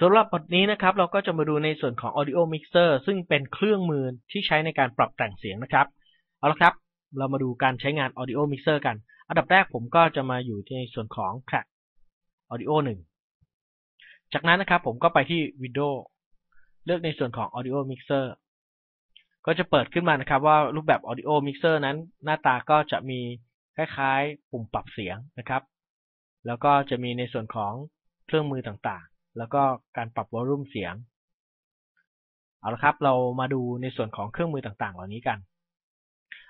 สำหรับบทนี้นะครับ เราก็จะมาดูในส่วนของ audio mixer ซึ่งเป็นเครื่องมือที่ใช้ในการปรับแต่งเสียงนะครับ เอาละครับ เรามาดูการใช้งาน audio mixer กัน อันดับแรกผมก็จะมาอยู่ในส่วนของ track audio 1 จากนั้นนะครับผมก็ไปที่ Window เลือกในส่วนของ audio mixer ก็จะเปิดขึ้นมานะครับว่ารูปแบบ audio mixer นั้น หน้าตาก็จะมีคล้ายๆ ปุ่มปรับเสียงนะครับ แล้วก็จะมีในส่วนของเครื่องมือต่างๆ แล้วก็การปรับวอลลุ่มเสียง เอาละครับ เรามาดูในส่วนของเครื่องมือต่างๆ เหล่านี้กัน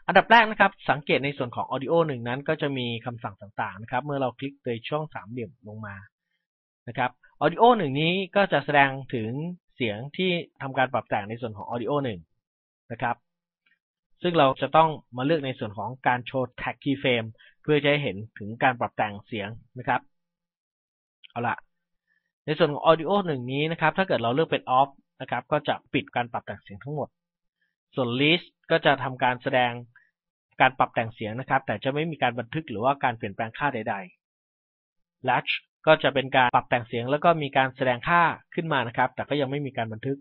อันดับแรกนะครับ สังเกตในส่วนของ audio หนึ่งนั้น ก็จะมีคำสั่งต่างๆ นะครับ เมื่อเราคลิกโดยช่องสามเหลี่ยมลงมานะครับ audio หนึ่งนี้ก็จะแสดงถึงเสียงที่ทำการปรับแต่งในส่วนของ audio หนึ่งนะครับซึ่งเราจะต้องมาเลือกในส่วนของการโชว์ tag keyframe เพื่อจะให้เห็นถึงการปรับแต่งเสียงนะครับ เอาละ ในส่วนของ audio หนึ่งนี้นะครับ ถ้าเกิดเราเลือกเป็น off นะครับ ก็จะปิดการปรับแต่งเสียงทั้งหมด ส่วน list ก็จะทำการแสดงการปรับแต่งเสียงนะครับ แต่จะไม่มีการบันทึกหรือว่าการเปลี่ยนแปลงค่าใด ๆ latch ก็จะเป็นการปรับแต่งเสียง แล้วก็มีการแสดงค่าขึ้นมานะครับ แต่ก็ยังไม่มีการบันทึก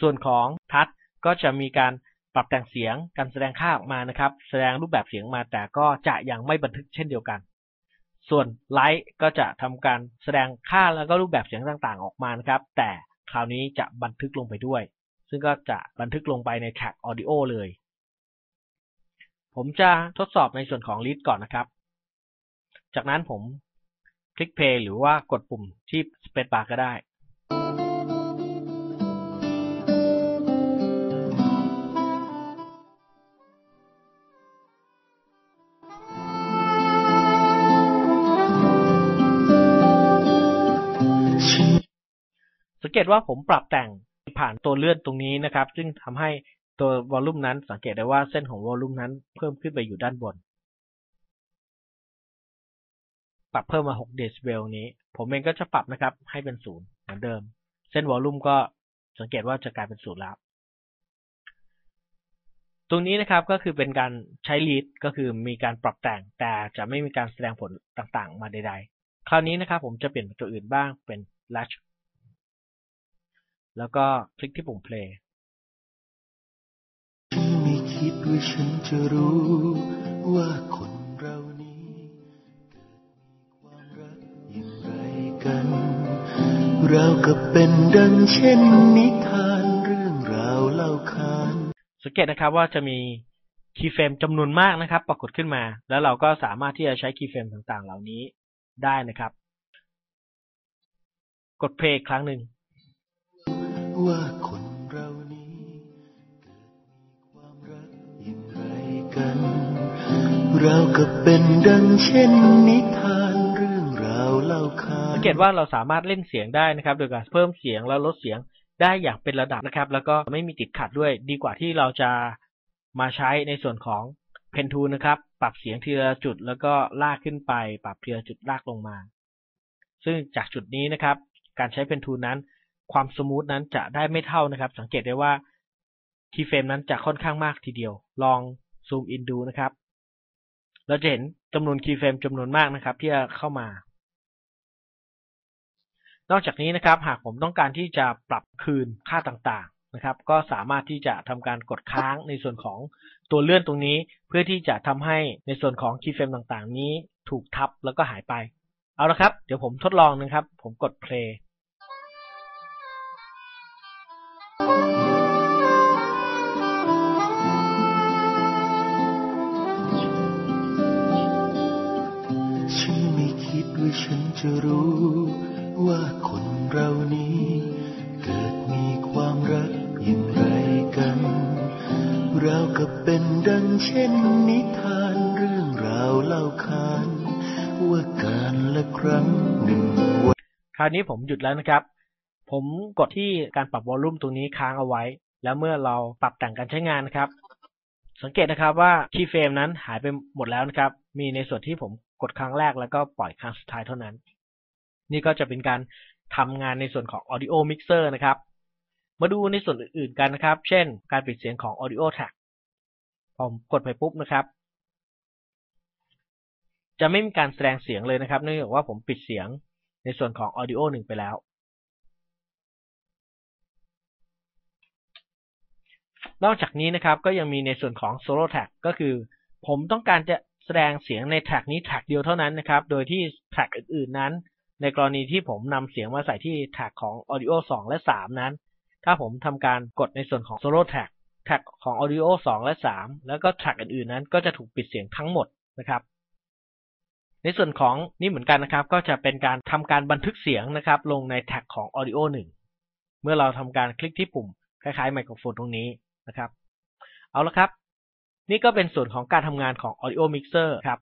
ส่วนของ touch ก็จะมีการปรับแต่งเสียง การแสดงค่าออกมานะครับ แสดงรูปแบบเสียงมาแต่ก็จะยังไม่บันทึกเช่นเดียวกัน ส่วนไลท์ก็จะทำการแสดงค่าแล้วก็รูปแบบเสียงต่างๆ ออกมานะครับ แต่คราวนี้จะบันทึกลงไปด้วย ซึ่งก็จะบันทึกลงไปในแท็กออดิโอเลย ผมจะทดสอบในส่วนของลิสต์ก่อนนะครับ จากนั้นผมคลิกเพลย์หรือว่ากดปุ่มที่สเปซบาร์ก็ได้ เกตว่าผมปรับแต่งผ่านตัวเลื่อนตรงนี้นะครับ ซึ่งทำให้ตัววอลลุ่มนั้นสังเกตได้ว่าเส้นของวอลลุ่มนั้นเพิ่มขึ้นไปอยู่ด้านบน ปรับเพิ่มมา 6 เดซิเบลนี้ ผมเองก็จะปรับนะครับ ให้เป็นศูนย์เหมือนเดิม เส้นวอลลุ่มก็สังเกตว่าจะกลายเป็นศูนย์แล้วตรงนี้นะครับก็คือเป็นการใช้ลีดก็คือมีการปรับแต่งแต่จะไม่มีการแสดงผลต่างๆ มาใดๆ คราวนี้นะครับผมจะเปลี่ยนตัวอื่นบ้างเป็น latch แล้วก็คลิกที่ปุ่ม play ฉันไม่คิดว่าฉันจะรู้ว่าคนเรานี้เกิดมีความรักอย่างไรกัน เรากับเป็นดังเช่นนิทานเรื่องราวเล่าขานสังเกตนะครับว่าจะมีคีย์เฟรมจำนวนมากนะครับ ปรากฏขึ้นมา แล้วเราก็สามารถที่จะใช้คีย์เฟรมต่างๆ เหล่านี้ได้นะครับ กดเพลย์ครั้งหนึ่ง ว่าคนเรานี้เกิดมีความรักอย่างไรกัน เรากับเป็นดังเช่นนิทานเรื่องราวเล่าขานสังเกตว่าเราสามารถเล่นเสียงได้นะครับ โดยการเพิ่มเสียงแล้วลดเสียงได้อย่างเป็นระดับนะครับ แล้วก็ไม่มีติดขัดด้วย ดีกว่าที่เราจะมาใช้ในส่วนของเพนทูนะครับ ปรับเสียงทีละจุดแล้วก็ลากขึ้นไป ปรับทีละจุดลากลงมา ซึ่งจากจุดนี้นะครับ การใช้เพนทูนั้น ความสมูทนั้นจะได้ไม่เท่านะครับ สังเกตได้ว่าคีย์เฟรมนั้นจะค่อนข้างมากทีเดียว ลองซูมอินดูนะครับ เราจะเห็นจำนวนคีย์เฟรมจำนวนมากนะครับ ที่จะเข้ามา นอกจากนี้นะครับ หากผมต้องการที่จะปรับคืนค่าต่างๆนะครับ ก็สามารถที่จะทำการกดค้างในส่วนของตัวเลื่อนตรงนี้ เพื่อที่จะทำให้ในส่วนของคีย์เฟรมต่างๆ นี้ถูกทับแล้วก็หายไป เอาละครับ เดี๋ยวผมทดลองนะครับ ผมกด play เรานี้ เกิดมีความรักอย่างไรกัน เรากับเป็นดังเช่นนิทานเรื่องราวเล่าขานว่าการละครั้งหนึ่งวันคราวนี้ผมหยุดแล้วนะครับ ผมกดที่การปรับวอลลุ่มตรงนี้ค้างเอาไว้ แล้วเมื่อเราปรับแต่งการใช้งานนะครับ สังเกตนะครับว่าคีย์เฟรมนั้นหายไปหมดแล้วนะครับ มีในส่วนที่ผมกดครั้งแรกแล้วก็ปล่อยครั้งสุดท้ายเท่านั้น นี่ก็จะเป็นการ ทำงานในส่วนของ Audio Mixer นะครับ มาดูในส่วนอื่นๆกันนะครับ เช่น การปิดเสียงของ Audio Tag ผมกดไปปุ๊บนะครับ จะไม่มีการแสดงเสียงเลยนะครับ เนื่องจากว่าผมปิดเสียงในส่วนของ Audio งไปแล้ว นอกจากนี้นะครับก็ยังมีในส่วนของ Solo Tag ก็คือ ผมต้องการจะแสดงเสียงในแท็กนี้แท็กเดียวเท่านั้นนะครับ โดยที่แท็กอื่นๆนั้น ในกรณีที่ผมนำเสียงมาใส่ที่แท็กของ audio 2 และ 3 นั้น ถ้าผมทำการกดในส่วนของ solo tag แท็กของ audio 2 และ 3 แล้วก็แท็กอื่นๆนั้นก็จะถูกปิดเสียงทั้งหมดนะครับ ในส่วนของนี่เหมือนกันนะครับ ก็จะเป็นการทำการบันทึกเสียงนะครับ ลงในแท็กของ audio 1 เมื่อเราทำการคลิกที่ปุ่มคล้ายๆไมโครโฟนตรงนี้นะครับ เอาละครับ นี่ก็เป็นส่วนของการทำงานของ audio mixer ครับ